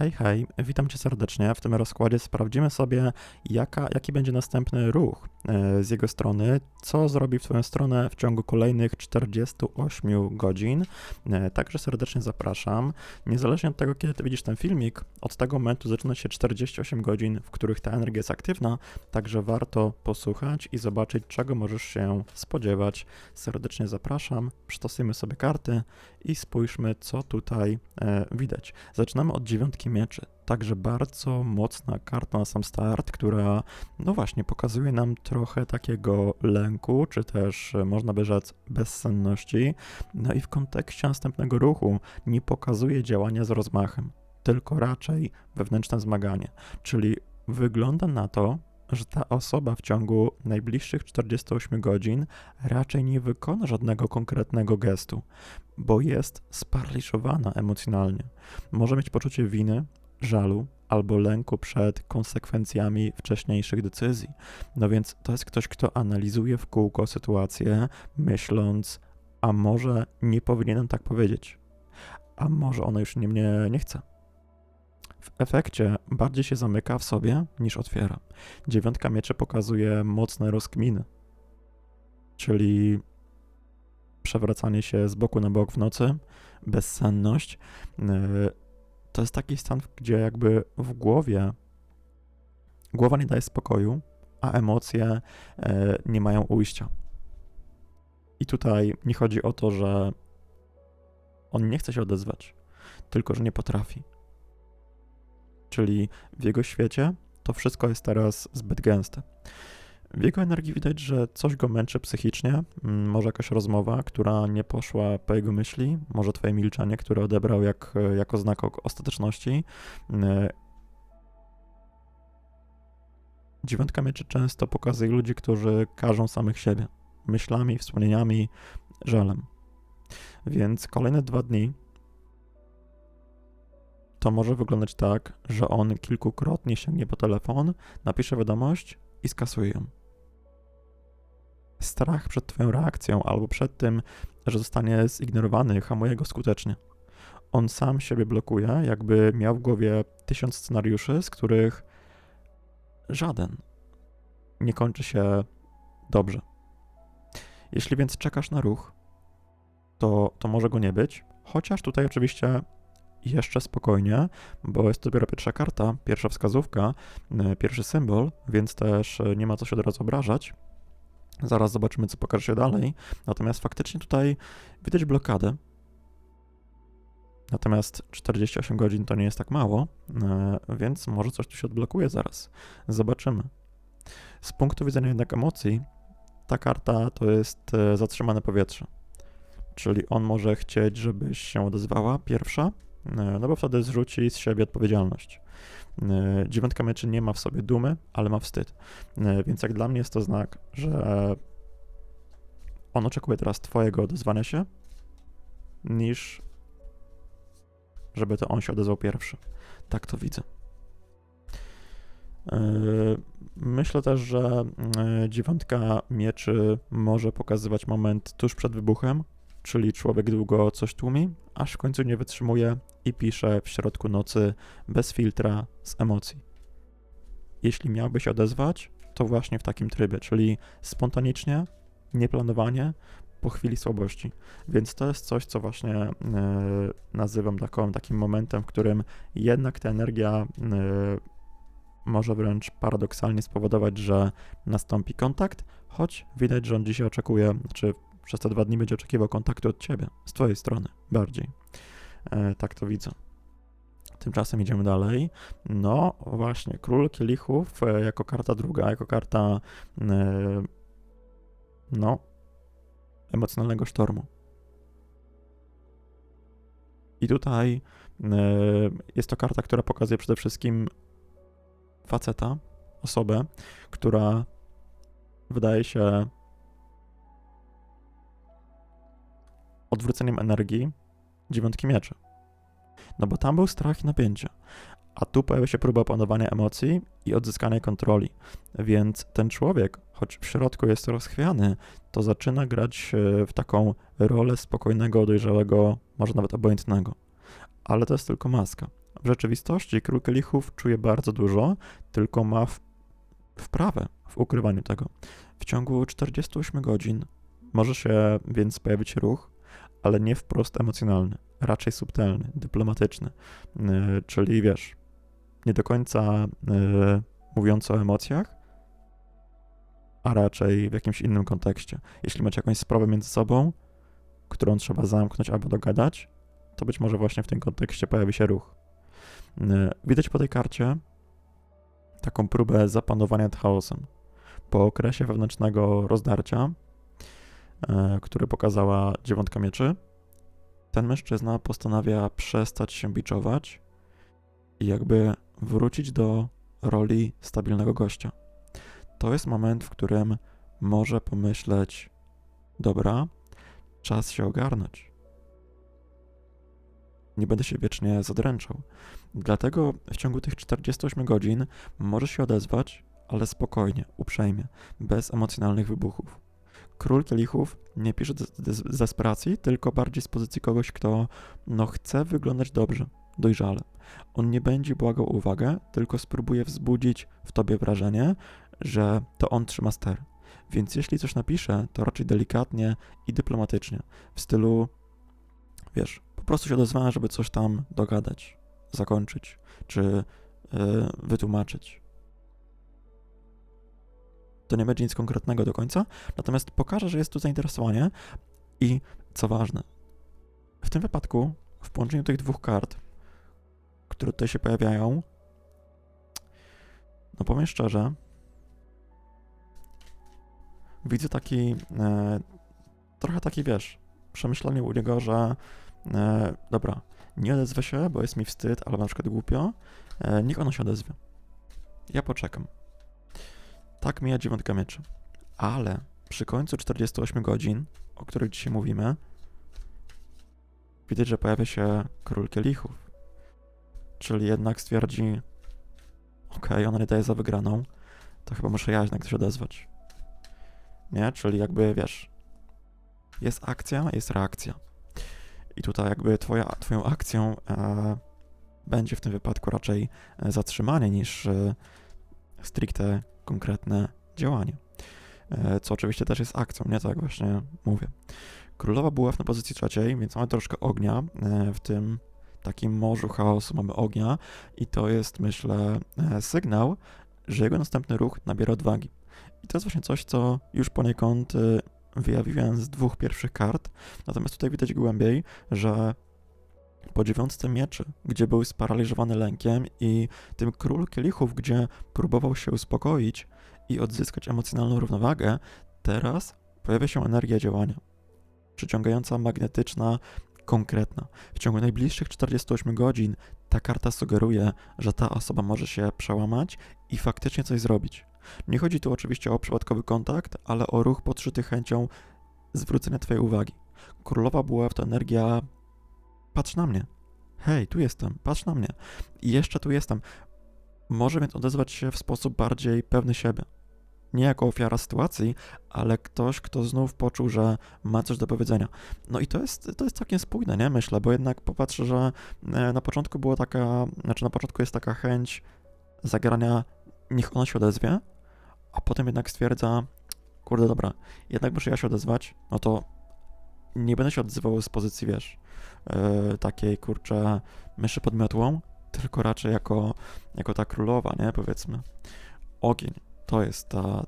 Hej, hej, witam cię serdecznie. W tym rozkładzie sprawdzimy sobie, jaka, jaki będzie następny ruch e, z jego strony, co zrobi w twoją stronę w ciągu kolejnych 48 godzin. E, Także serdecznie zapraszam. Niezależnie od tego, kiedy ty widzisz ten filmik, od tego momentu zaczyna się 48 godzin, w których ta energia jest aktywna, także warto posłuchać i zobaczyć, czego możesz się spodziewać. Serdecznie zapraszam, przytosujmy sobie karty i spójrzmy, co tutaj e, widać. Zaczynamy od dziewiątki mieczy. Także bardzo mocna karta na sam start, która, no właśnie, pokazuje nam trochę takiego lęku, czy też e, można by rzec bezsenności. No i w kontekście następnego ruchu nie pokazuje działania z rozmachem, tylko raczej wewnętrzne zmaganie. Czyli wygląda na to, że ta osoba w ciągu najbliższych 48 godzin raczej nie wykona żadnego konkretnego gestu, bo jest sparaliżowana emocjonalnie. Może mieć poczucie winy, żalu albo lęku przed konsekwencjami wcześniejszych decyzji. No więc to jest ktoś, kto analizuje w kółko sytuację, myśląc, a może nie powinienem tak powiedzieć, a może ona już nie mnie nie chce. W efekcie bardziej się zamyka w sobie niż otwiera. Dziewiątka mieczy pokazuje mocne rozkminy, czyli przewracanie się z boku na bok w nocy, bezsenność. Yy, To jest taki stan, gdzie jakby w głowie głowa nie daje spokoju, a emocje e, nie mają ujścia. I tutaj nie chodzi o to, że on nie chce się odezwać, tylko że nie potrafi. Czyli w jego świecie to wszystko jest teraz zbyt gęste. W jego energii widać, że coś go męczy psychicznie, mm, może jakaś rozmowa, która nie poszła po jego myśli, może twoje milczenie, które odebrał jak, jako znak ostateczności. Mm, Dziewiątka mieczy często pokazuje ludzi, którzy karzą samych siebie myślami, wspomnieniami, żalem. Więc kolejne dwa dni to może wyglądać tak, że on kilkukrotnie sięgnie po telefon, napisze wiadomość i skasuje ją. Strach przed Twoją reakcją albo przed tym, że zostanie zignorowany, hamuje go skutecznie. On sam siebie blokuje, jakby miał w głowie tysiąc scenariuszy, z których żaden nie kończy się dobrze. Jeśli więc czekasz na ruch, to, to może go nie być, chociaż tutaj oczywiście jeszcze spokojnie, bo jest dopiero pierwsza karta, pierwsza wskazówka, e, pierwszy symbol, więc też e, nie ma co się od razu obrażać. Zaraz zobaczymy, co pokaże się dalej. Natomiast faktycznie tutaj widać blokadę. Natomiast 48 godzin to nie jest tak mało, e, więc może coś tu się odblokuje zaraz. Zobaczymy. Z punktu widzenia jednak emocji, ta karta to jest zatrzymane powietrze. Czyli on może chcieć, żebyś się odezwała pierwsza, no bo wtedy zrzuci z siebie odpowiedzialność. E, Dziewiątka mieczy nie ma w sobie dumy, ale ma wstyd. E, Więc jak dla mnie jest to znak, że on oczekuje teraz twojego odezwania się, niż żeby to on się odezwał pierwszy. Tak to widzę. E, Myślę też, że e, dziewiątka mieczy może pokazywać moment tuż przed wybuchem, czyli człowiek długo coś tłumi, aż w końcu nie wytrzymuje i pisze w środku nocy bez filtra z emocji. Jeśli miałby się odezwać, to właśnie w takim trybie, czyli spontanicznie, nieplanowanie, po chwili słabości. Więc to jest coś, co właśnie e, nazywam taką, takim momentem, w którym jednak ta energia e, może wręcz paradoksalnie spowodować, że nastąpi kontakt, choć widać, że on dzisiaj oczekuje, znaczy przez te dwa dni będzie oczekiwał kontaktu od ciebie, z twojej strony bardziej. E, tak to widzę. Tymczasem idziemy dalej. No właśnie, król kielichów e, jako karta druga, jako karta e, no emocjonalnego sztormu. I tutaj jest to karta, która pokazuje przede wszystkim faceta, osobę, która wydaje się odwróceniem energii dziewiątki mieczy. No bo tam był strach i napięcie, a tu pojawia się próba opanowania emocji i odzyskania kontroli. Więc ten człowiek, choć w środku jest rozchwiany, to zaczyna grać e, w taką rolę spokojnego, dojrzałego, może nawet obojętnego. Ale to jest tylko maska. W rzeczywistości król kielichów czuje bardzo dużo, tylko ma wprawę w ukrywaniu tego. W ciągu 48 godzin może się więc pojawić ruch, ale nie wprost emocjonalny, raczej subtelny, dyplomatyczny. Yy, czyli wiesz, nie do końca yy, mówiący o emocjach, a raczej w jakimś innym kontekście. Jeśli macie jakąś sprawę między sobą, którą trzeba zamknąć albo dogadać, to być może właśnie w tym kontekście pojawi się ruch. Yy, widać po tej karcie taką próbę zapanowania nad chaosem. Po okresie wewnętrznego rozdarcia, który pokazała dziewiątka mieczy, ten mężczyzna postanawia przestać się biczować i jakby wrócić do roli stabilnego gościa. To jest moment, w którym może pomyśleć: Dobra, czas się ogarnąć. Nie będę się wiecznie zadręczał. Dlatego w ciągu tych 48 godzin może się odezwać, ale spokojnie, uprzejmie, bez emocjonalnych wybuchów. Król kielichów nie pisze desperacji, tylko bardziej z pozycji kogoś, kto no, chce wyglądać dobrze, dojrzale. On nie będzie błagał o uwagę, tylko spróbuje wzbudzić w tobie wrażenie, że to on trzyma ster. Więc jeśli coś napisze, to raczej delikatnie i dyplomatycznie, w stylu, wiesz, po prostu się odezwałem, żeby coś tam dogadać, zakończyć, czy yy, wytłumaczyć. To nie będzie nic konkretnego do końca, natomiast pokaże, że jest tu zainteresowanie i co ważne, w tym wypadku, w połączeniu tych dwóch kart, które tutaj się pojawiają, no powiem szczerze, widzę taki, e, trochę taki, wiesz, przemyślenie u niego, że e, dobra, nie odezwę się, bo jest mi wstyd, albo na przykład głupio, e, niech ono się odezwie. Ja poczekam. Tak mija dziewiątka mieczy. Ale przy końcu 48 godzin, o których dzisiaj mówimy, widać, że pojawia się król kielichów. Czyli jednak stwierdzi, okej, okay, ona nie daje za wygraną, to chyba muszę ja jednak coś odezwać. Nie? Czyli jakby, wiesz, jest akcja, jest reakcja. I tutaj jakby twoja, twoją akcją e, będzie w tym wypadku raczej e, zatrzymanie niż e, stricte konkretne działanie. E, co oczywiście też jest akcją, nie? Tak właśnie mówię. Królowa była na pozycji trzeciej, więc mamy troszkę ognia e, w tym takim morzu chaosu mamy ognia i to jest, myślę, e, sygnał, że jego następny ruch nabiera odwagi. I to jest właśnie coś, co już poniekąd wyjawiłem z dwóch pierwszych kart, natomiast tutaj widać głębiej, że po dziewiątce mieczy, gdzie był sparaliżowany lękiem i tym król kielichów, gdzie próbował się uspokoić i odzyskać emocjonalną równowagę, teraz pojawia się energia działania. Przyciągająca, magnetyczna, konkretna. W ciągu najbliższych 48 godzin ta karta sugeruje, że ta osoba może się przełamać i faktycznie coś zrobić. Nie chodzi tu oczywiście o przypadkowy kontakt, ale o ruch podszyty chęcią zwrócenia Twojej uwagi. Królowa była to energia patrz na mnie. Hej, tu jestem, patrz na mnie. I jeszcze tu jestem. Może więc odezwać się w sposób bardziej pewny siebie. Nie jako ofiara sytuacji, ale ktoś, kto znów poczuł, że ma coś do powiedzenia. No i to jest, to jest całkiem spójne, nie? Myślę, bo jednak popatrzę, że e, na początku była taka, znaczy na początku jest taka chęć zagrania, niech ona się odezwie, a potem jednak stwierdza, kurde, dobra, jednak muszę ja się odezwać, no to nie będę się odzywał z pozycji, wiesz, yy, takiej, kurczę, myszy pod miotłą, tylko raczej jako, jako ta królowa, nie, powiedzmy. Ogień, to jest ta,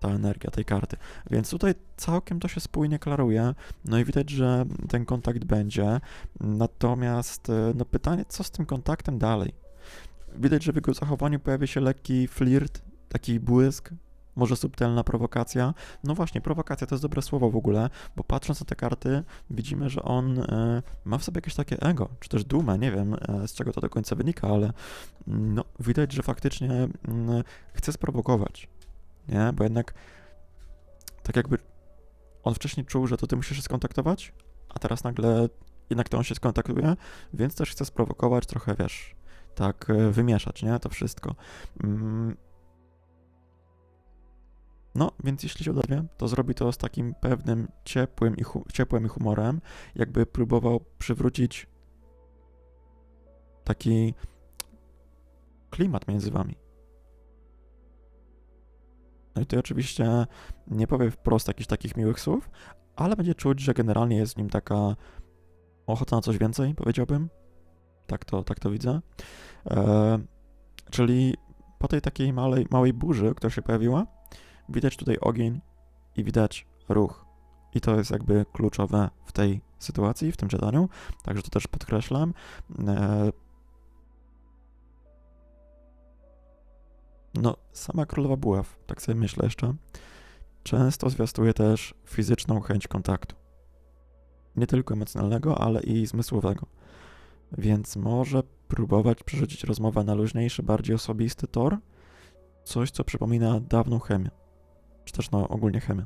ta energia tej karty. Więc tutaj całkiem to się spójnie klaruje, no i widać, że ten kontakt będzie. Natomiast e, no pytanie, co z tym kontaktem dalej? Widać, że w jego zachowaniu pojawia się lekki flirt, taki błysk, może subtelna prowokacja. No właśnie, prowokacja to jest dobre słowo w ogóle, bo patrząc na te karty, widzimy, że on e, ma w sobie jakieś takie ego, czy też dumę, nie wiem e, z czego to do końca wynika, ale mm, no, widać, że faktycznie mm, chce sprowokować, nie? Bo jednak tak jakby on wcześniej czuł, że to ty musisz się skontaktować, a teraz nagle jednak to on się skontaktuje, więc też chce sprowokować, trochę wiesz, tak e, wymieszać, nie? To wszystko. No, więc jeśli się odezwie, to zrobi to z takim pewnym ciepłym i, ciepłem i humorem, jakby próbował przywrócić taki klimat między wami. No i tutaj oczywiście nie powie wprost jakichś takich miłych słów, ale będzie czuć, że generalnie jest w nim taka ochota na coś więcej, powiedziałbym. Tak to, tak to widzę. E, czyli po tej takiej małej, małej burzy, która się pojawiła, widać tutaj ogień i widać ruch. I to jest jakby kluczowe w tej sytuacji, w tym czytaniu, także to też podkreślam. E, no, sama królowa buław, tak sobie myślę jeszcze, często zwiastuje też fizyczną chęć kontaktu. Nie tylko emocjonalnego, ale i zmysłowego. Więc może próbować przerzucić rozmowę na luźniejszy, bardziej osobisty tor, coś, co przypomina dawną chemię, czy też no ogólnie chemię.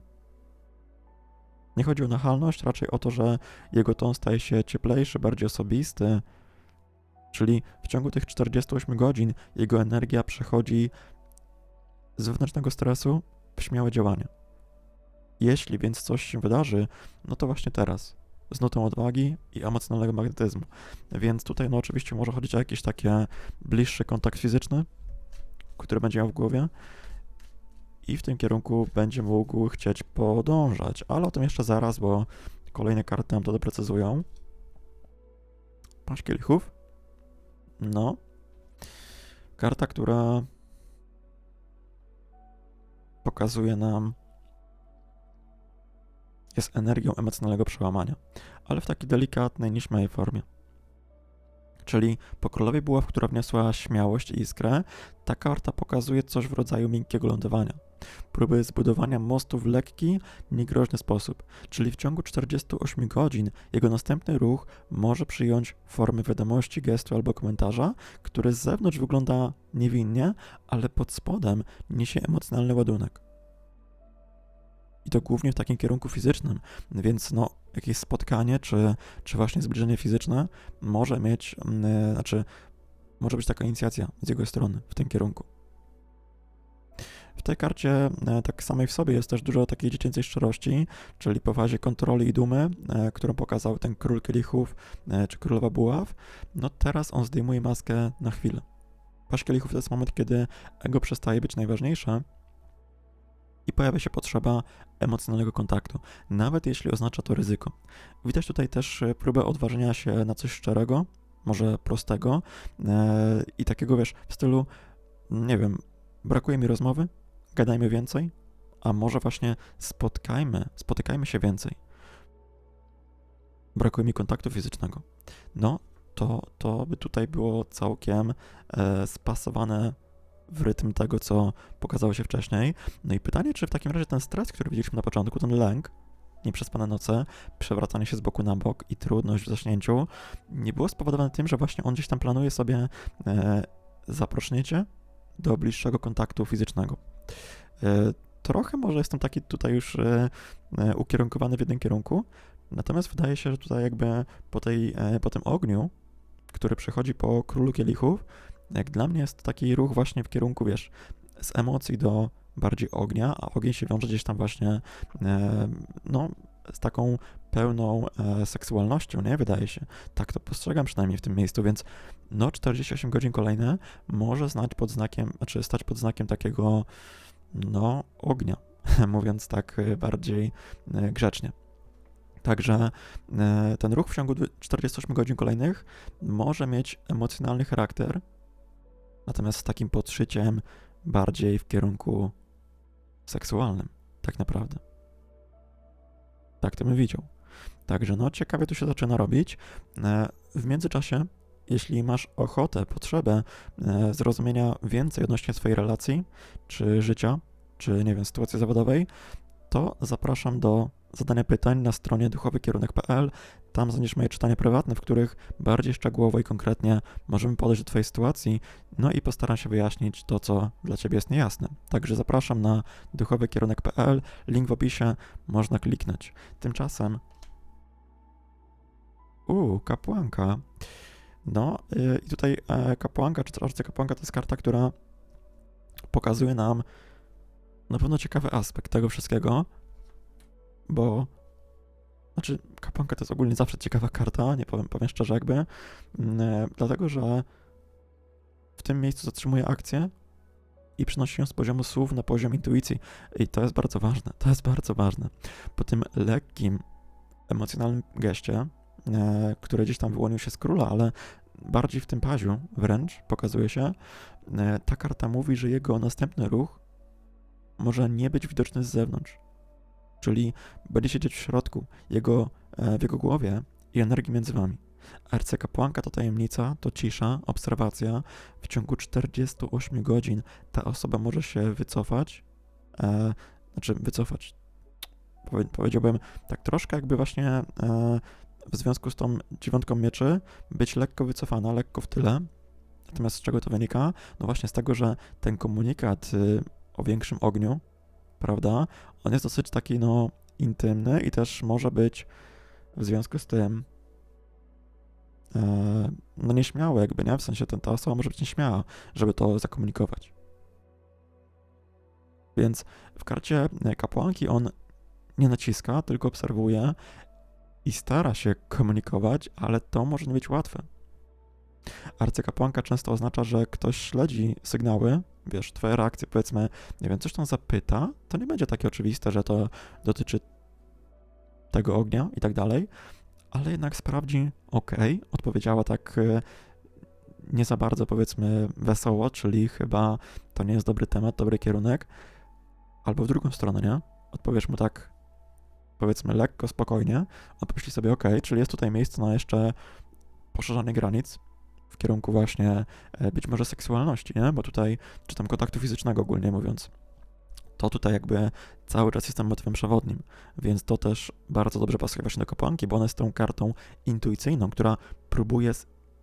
Nie chodzi o nachalność, raczej o to, że jego ton staje się cieplejszy, bardziej osobisty, czyli w ciągu tych 48 godzin jego energia przechodzi z wewnętrznego stresu w śmiałe działanie. Jeśli więc coś się wydarzy, no to właśnie teraz, z nutą odwagi i emocjonalnego magnetyzmu. Więc tutaj no oczywiście może chodzić o jakiś taki bliższy kontakt fizyczny, który będzie miał w głowie i w tym kierunku będzie mógł chcieć podążać, ale o tym jeszcze zaraz, bo kolejne karty nam to doprecyzują. Paść kielichów. No. Karta, która pokazuje nam jest energią emocjonalnego przełamania, ale w takiej delikatnej, nieśmiałej formie. Czyli po królowej buław, która wniosła śmiałość i iskrę, ta karta pokazuje coś w rodzaju miękkiego lądowania. Próby zbudowania mostu w lekki, niegroźny sposób, czyli w ciągu 48 godzin jego następny ruch może przyjąć formę wiadomości, gestu albo komentarza, który z zewnątrz wygląda niewinnie, ale pod spodem niesie emocjonalny ładunek i to głównie w takim kierunku fizycznym, więc no, jakieś spotkanie, czy, czy właśnie zbliżenie fizyczne może mieć, yy, znaczy, może być taka inicjacja z jego strony w tym kierunku. W tej karcie, e, tak samej w sobie, jest też dużo takiej dziecięcej szczerości, czyli po fazie kontroli i dumy, e, którą pokazał ten król kielichów, e, czy królowa buław, no teraz on zdejmuje maskę na chwilę. Paść kielichów to jest moment, kiedy ego przestaje być najważniejsze, i pojawia się potrzeba emocjonalnego kontaktu, nawet jeśli oznacza to ryzyko. Widać tutaj też próbę odważenia się na coś szczerego, może prostego i takiego, wiesz, w stylu, nie wiem, brakuje mi rozmowy, gadajmy więcej, a może właśnie spotkajmy, spotykajmy się więcej. Brakuje mi kontaktu fizycznego. No, to, to by tutaj było całkiem e, spasowane w rytm tego, co pokazało się wcześniej. No i pytanie, czy w takim razie ten stres, który widzieliśmy na początku, ten lęk, nieprzespane noce, przewracanie się z boku na bok i trudność w zaśnięciu, nie było spowodowane tym, że właśnie on gdzieś tam planuje sobie e, do bliższego kontaktu fizycznego. E, trochę może jestem taki tutaj już e, e, ukierunkowany w jednym kierunku, natomiast wydaje się, że tutaj jakby po, tej, po tym ogniu, który przechodzi po królu kielichów, jak dla mnie jest taki ruch właśnie w kierunku, wiesz, z emocji do bardziej ognia, a ogień się wiąże gdzieś tam właśnie, no, z taką pełną e, seksualnością, nie? Wydaje się. Tak to postrzegam przynajmniej w tym miejscu, więc no 48 godzin kolejne może znać pod znakiem, znaczy stać pod znakiem takiego, no, ognia, mówiąc tak e, bardziej e, grzecznie. Także e, ten ruch w ciągu 48 godzin kolejnych może mieć emocjonalny charakter, natomiast z takim podszyciem bardziej w kierunku seksualnym, tak naprawdę. Tak to bym widział. Także no, ciekawie tu się zaczyna robić. E, w międzyczasie, jeśli masz ochotę, potrzebę e, zrozumienia więcej odnośnie swojej relacji, czy życia, czy nie wiem, sytuacji zawodowej, to zapraszam do zadania pytań na stronie duchowykierunek.pl. Tam znajdziesz moje czytania prywatne, w których bardziej szczegółowo i konkretnie możemy podejść do Twojej sytuacji, no i postaram się wyjaśnić to, co dla Ciebie jest niejasne. Także zapraszam na duchowykierunek.pl, link w opisie, można kliknąć. Tymczasem. Uuu, kapłanka. No i tutaj e, kapłanka, czy kapłanka to jest karta, która pokazuje nam na pewno ciekawy aspekt tego wszystkiego, bo Znaczy, kapłanka to jest ogólnie zawsze ciekawa karta, nie powiem, powiem szczerze jakby, mm, e, dlatego, że w tym miejscu zatrzymuje akcję i przenosi ją z poziomu słów na poziom intuicji. I to jest bardzo ważne, to jest bardzo ważne. Po tym lekkim, emocjonalnym geście, e, który gdzieś tam wyłonił się z króla, ale bardziej w tym paziu wręcz pokazuje się, e, ta karta mówi, że jego następny ruch może nie być widoczny z zewnątrz. Czyli będzie siedzieć w środku, jego, e, w jego głowie i energii między wami. Arcykapłanka to tajemnica, to cisza, obserwacja. W ciągu 48 godzin ta osoba może się wycofać, e, znaczy wycofać. Powie, powiedziałbym tak troszkę jakby właśnie e, w związku z tą dziewiątką mieczy być lekko wycofana, lekko w tyle. Natomiast z czego to wynika? No właśnie z tego, że ten komunikat y, o większym ogniu, prawda, on jest dosyć taki no intymny i też może być w związku z tym e, no nieśmiały jakby, nie? W sensie ten, ta osoba może być nieśmiała, żeby to zakomunikować. Więc w karcie kapłanki on nie naciska, tylko obserwuje i stara się komunikować, ale to może nie być łatwe. Arcykapłanka często oznacza, że ktoś śledzi sygnały, wiesz, twoje reakcje, powiedzmy, nie wiem, coś tam zapyta, to nie będzie takie oczywiste, że to dotyczy tego ognia i tak dalej, ale jednak sprawdzi, ok, odpowiedziała tak e, nie za bardzo, powiedzmy, wesoło, czyli chyba to nie jest dobry temat, dobry kierunek, albo w drugą stronę, nie? Odpowiesz mu tak, powiedzmy, lekko, spokojnie, on pomyśli sobie, ok, czyli jest tutaj miejsce na jeszcze poszerzanie granic, w kierunku właśnie e, być może seksualności, nie? Bo tutaj, czy tam kontaktu fizycznego ogólnie mówiąc, to tutaj jakby cały czas jestem motywem przewodnim, więc to też bardzo dobrze pasuje właśnie do kapłanki, bo ona jest tą kartą intuicyjną, która próbuje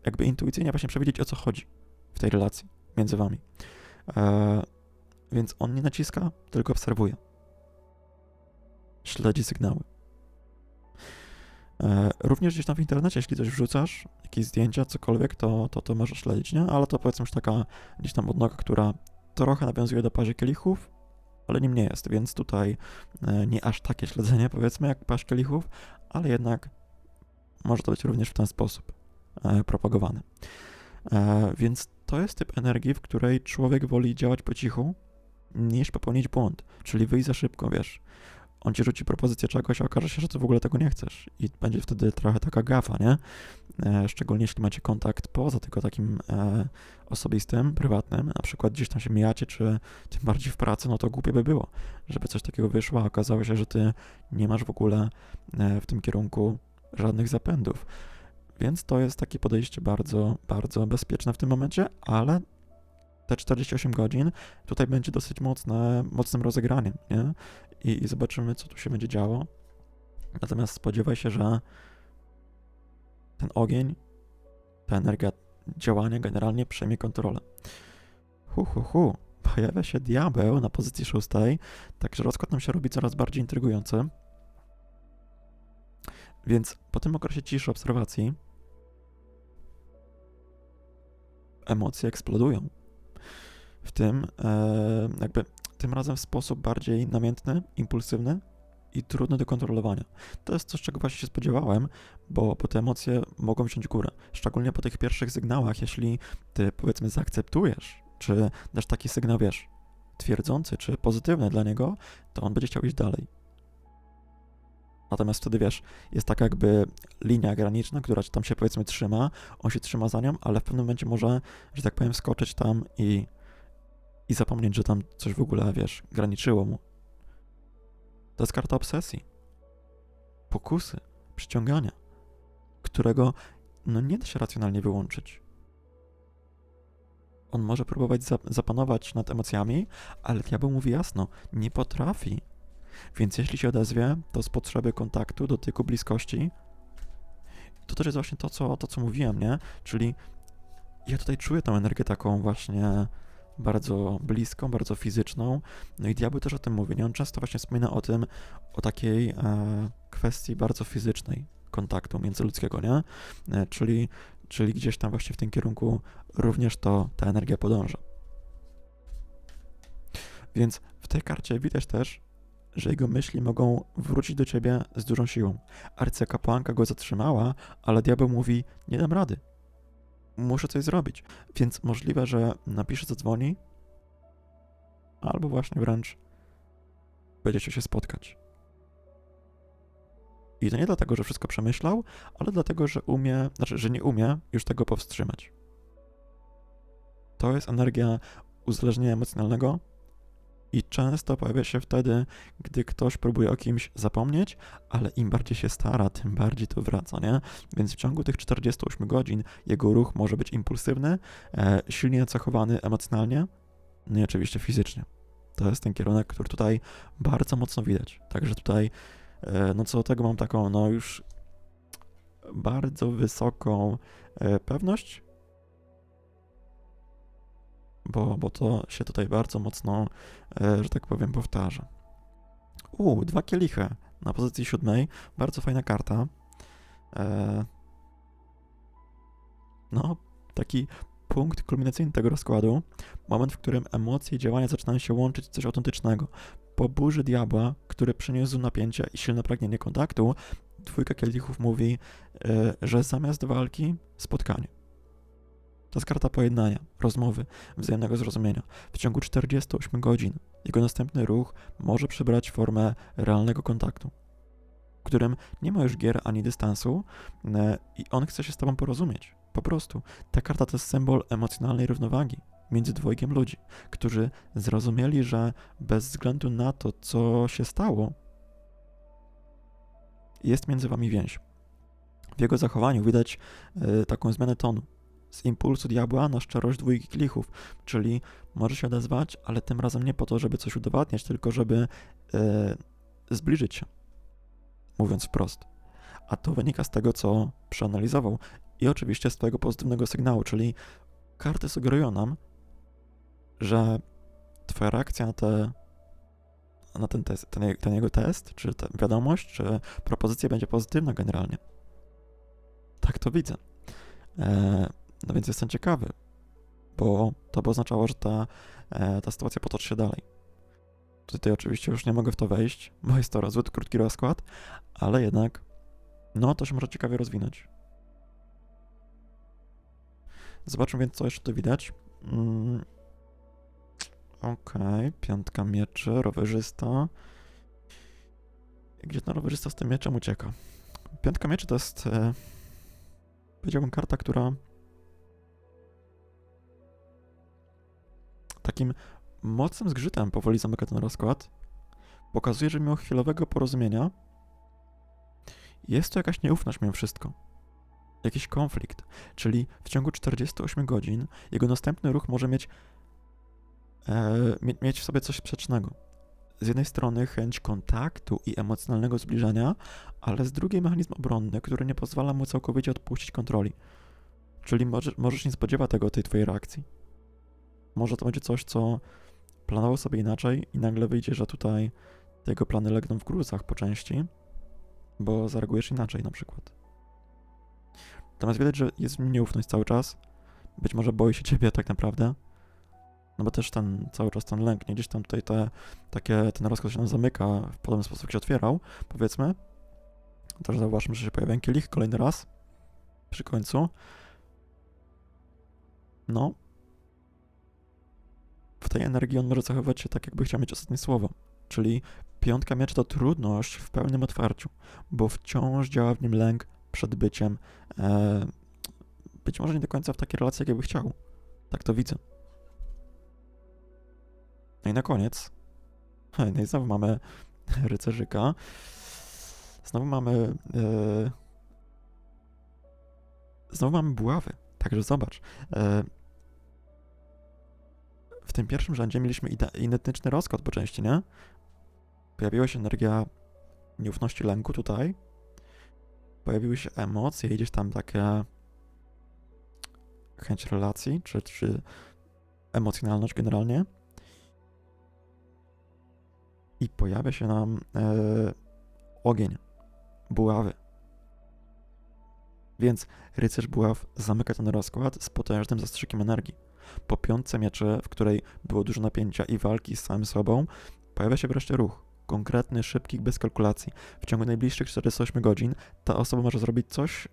jakby intuicyjnie właśnie przewidzieć o co chodzi w tej relacji między wami. E, więc on nie naciska, tylko obserwuje. Śledzi sygnały. E, również gdzieś tam w internecie, jeśli coś wrzucasz, jakieś zdjęcia, cokolwiek, to, to, to możesz śledzić, nie? Ale to powiedzmy już taka gdzieś tam odnoga, która trochę nawiązuje do parzy kielichów, ale nim nie jest, więc tutaj e, nie aż takie śledzenie, powiedzmy, jak paść kielichów, ale jednak może to być również w ten sposób e, propagowane. Więc to jest typ energii, w której człowiek woli działać po cichu, niż popełnić błąd, czyli wyjść za szybko, wiesz, on ci rzuci propozycję czegoś, a okaże się, że ty w ogóle tego nie chcesz. I będzie wtedy trochę taka gafa, nie? E, szczególnie jeśli macie kontakt poza tylko takim e, osobistym, prywatnym, na przykład gdzieś tam się mijacie, czy tym bardziej w pracy, no to głupie by było, żeby coś takiego wyszło, a okazało się, że ty nie masz w ogóle e, w tym kierunku żadnych zapędów. Więc to jest takie podejście bardzo, bardzo bezpieczne w tym momencie, ale te 48 godzin tutaj będzie dosyć mocne, mocnym rozegraniem, nie? I, I zobaczymy, co tu się będzie działo. Natomiast spodziewaj się, że ten ogień, ta energia działania generalnie przejmie kontrolę. Hu, hu, hu. Pojawia się diabeł na pozycji szóstej, także rozkład nam się robi coraz bardziej intrygujący. Więc po tym okresie ciszy obserwacji emocje eksplodują w tym e, jakby tym razem w sposób bardziej namiętny, impulsywny i trudny do kontrolowania. To jest coś, czego właśnie się spodziewałem, bo, bo te emocje mogą wziąć górę. Szczególnie po tych pierwszych sygnałach, jeśli ty powiedzmy zaakceptujesz, czy dasz taki sygnał, wiesz, twierdzący, czy pozytywny dla niego, to on będzie chciał iść dalej. Natomiast wtedy wiesz, jest taka jakby linia graniczna, która tam się powiedzmy trzyma, on się trzyma za nią, ale w pewnym momencie może, że tak powiem, skoczyć tam i i zapomnieć, że tam coś w ogóle, wiesz, graniczyło mu. To jest karta obsesji, pokusy, przyciągania, którego no nie da się racjonalnie wyłączyć. On może próbować zapanować nad emocjami, ale diabeł mówi jasno, nie potrafi. Więc jeśli się odezwie, to z potrzeby kontaktu, dotyku, bliskości, to też jest właśnie to, co, to, co mówiłem, nie? Czyli ja tutaj czuję tą energię taką właśnie bardzo bliską, bardzo fizyczną. No i diabeł też o tym mówi. Nie? On często właśnie wspomina o tym, o takiej e, kwestii bardzo fizycznej kontaktu międzyludzkiego, nie? E, czyli, czyli gdzieś tam właśnie w tym kierunku również to ta energia podąża. Więc w tej karcie widać też że jego myśli mogą wrócić do ciebie z dużą siłą. Arcykapłanka go zatrzymała, ale diabeł mówi: Nie dam rady. Muszę coś zrobić. Więc możliwe, że napisze, zadzwoni, albo właśnie wręcz będziecie się spotkać. I to nie dlatego, że wszystko przemyślał, ale dlatego, że umie, znaczy, że nie umie już tego powstrzymać. To jest energia uzależnienia emocjonalnego i często pojawia się wtedy, gdy ktoś próbuje o kimś zapomnieć, ale im bardziej się stara, tym bardziej to wraca, nie? Więc w ciągu tych 48 godzin jego ruch może być impulsywny, e, silnie nacechowany emocjonalnie, no i oczywiście fizycznie. To jest ten kierunek, który tutaj bardzo mocno widać. Także tutaj, e, no co do tego mam taką, no już bardzo wysoką e, pewność, bo, bo to się tutaj bardzo mocno, e, że tak powiem, powtarza. U, dwa kielichy na pozycji siódmej, bardzo fajna karta. E, no, taki punkt kulminacyjny tego rozkładu, moment, w którym emocje i działania zaczynają się łączyć w coś autentycznego. Po burzy diabła, który przyniósł napięcie i silne pragnienie kontaktu, dwójka kielichów mówi, e, że zamiast walki spotkanie. To jest karta pojednania, rozmowy, wzajemnego zrozumienia. W ciągu 48 godzin jego następny ruch może przybrać formę realnego kontaktu, w którym nie ma już gier ani dystansu e, i on chce się z tobą porozumieć. Po prostu. Ta karta to jest symbol emocjonalnej równowagi między dwojgiem ludzi, którzy zrozumieli, że bez względu na to, co się stało, jest między wami więź. W jego zachowaniu widać y, taką zmianę tonu z impulsu diabła na szczerość dwójki klichów, czyli może się odezwać, ale tym razem nie po to, żeby coś udowadniać, tylko żeby e, zbliżyć się, mówiąc wprost. A to wynika z tego, co przeanalizował i oczywiście z twojego pozytywnego sygnału, czyli karty sugerują nam, że twoja reakcja na, te, na ten, test, ten, ten jego test, czy wiadomość, czy propozycja będzie pozytywna generalnie. Tak to widzę. E, no więc jestem ciekawy, bo to by oznaczało, że ta, e, ta sytuacja potoczy się dalej. Tutaj oczywiście już nie mogę w to wejść, bo jest to zbyt krótki rozkład, ale jednak, no to się może ciekawie rozwinąć. Zobaczmy więc, co jeszcze tu widać. Mm. Okej, okay. piątka mieczy, rowerzysta. Gdzie ten rowerzysta z tym mieczem ucieka? Piątka mieczy to jest, e, powiedziałbym, karta, która takim mocnym zgrzytem powoli zamyka ten rozkład. Pokazuje, że mimo chwilowego porozumienia jest to jakaś nieufność mimo wszystko. Jakiś konflikt, czyli w ciągu 48 godzin jego następny ruch może mieć, e, mieć w sobie coś sprzecznego. Z jednej strony chęć kontaktu i emocjonalnego zbliżenia, ale z drugiej mechanizm obronny, który nie pozwala mu całkowicie odpuścić kontroli. Czyli może, możesz nie spodziewać tego tej twojej reakcji. Może to będzie coś, co planował sobie inaczej i nagle wyjdzie, że tutaj jego plany legną w gruzach po części, bo zareagujesz inaczej na przykład. Natomiast widać, że jest nim nieufność cały czas. Być może boi się ciebie tak naprawdę. No bo też ten cały czas ten lęk, nie gdzieś tam tutaj te, takie, ten rozkład się nam zamyka w podobny sposób, się otwierał, powiedzmy. Też zauważmy, że się pojawia kielich kolejny raz przy końcu. No, w tej energii on może zachowywać się tak, jakby chciał mieć ostatnie słowo. Czyli piątka mieczy to trudność w pełnym otwarciu, bo wciąż działa w nim lęk przed byciem, e, być może nie do końca w takiej relacji, jakby chciał. Tak to widzę. No i na koniec, no i znowu mamy rycerzyka, znowu mamy, e, znowu mamy buławy. Także zobacz, e, tym pierwszym rzędzie mieliśmy identyczny rozkład po części, nie? Pojawiła się energia nieufności lęku tutaj. Pojawiły się emocje, gdzieś tam takie chęć relacji, czy, czy emocjonalność generalnie. I pojawia się nam e, ogień, buławy. Więc rycerz buław zamyka ten rozkład z potężnym zastrzykiem energii. Po piątce mieczy, w której było dużo napięcia i walki z samym sobą, pojawia się wreszcie ruch. konkretny, szybki, bez kalkulacji. W ciągu najbliższych 48 godzin ta osoba może zrobić coś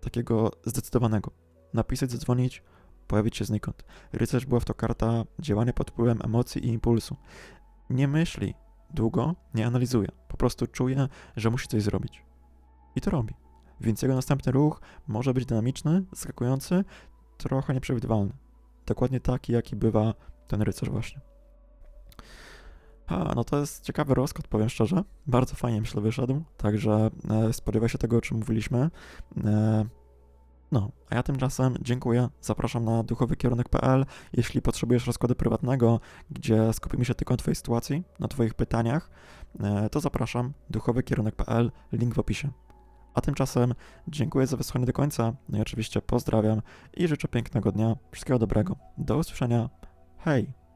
takiego zdecydowanego. Napisać, zadzwonić, pojawić się znikąd. Rycerz była w to karta działania pod wpływem emocji i impulsu. Nie myśli długo, nie analizuje. Po prostu czuje, że musi coś zrobić. I to robi. Więc jego następny ruch może być dynamiczny, zaskakujący, trochę nieprzewidywalny. Dokładnie taki, jaki bywa ten rycerz właśnie. A, no to jest ciekawy rozkład, powiem szczerze. Bardzo fajnie myślę wyszedł, także e, spodziewaj się tego, o czym mówiliśmy. E, no, a ja tymczasem dziękuję, zapraszam na duchowykierunek.pl. Jeśli potrzebujesz rozkładu prywatnego, gdzie skupimy się tylko na Twojej sytuacji, na Twoich pytaniach, e, to zapraszam duchowykierunek.pl, link w opisie. A tymczasem dziękuję za wysłuchanie do końca, no i oczywiście pozdrawiam i życzę pięknego dnia, wszystkiego dobrego. Do usłyszenia, hej!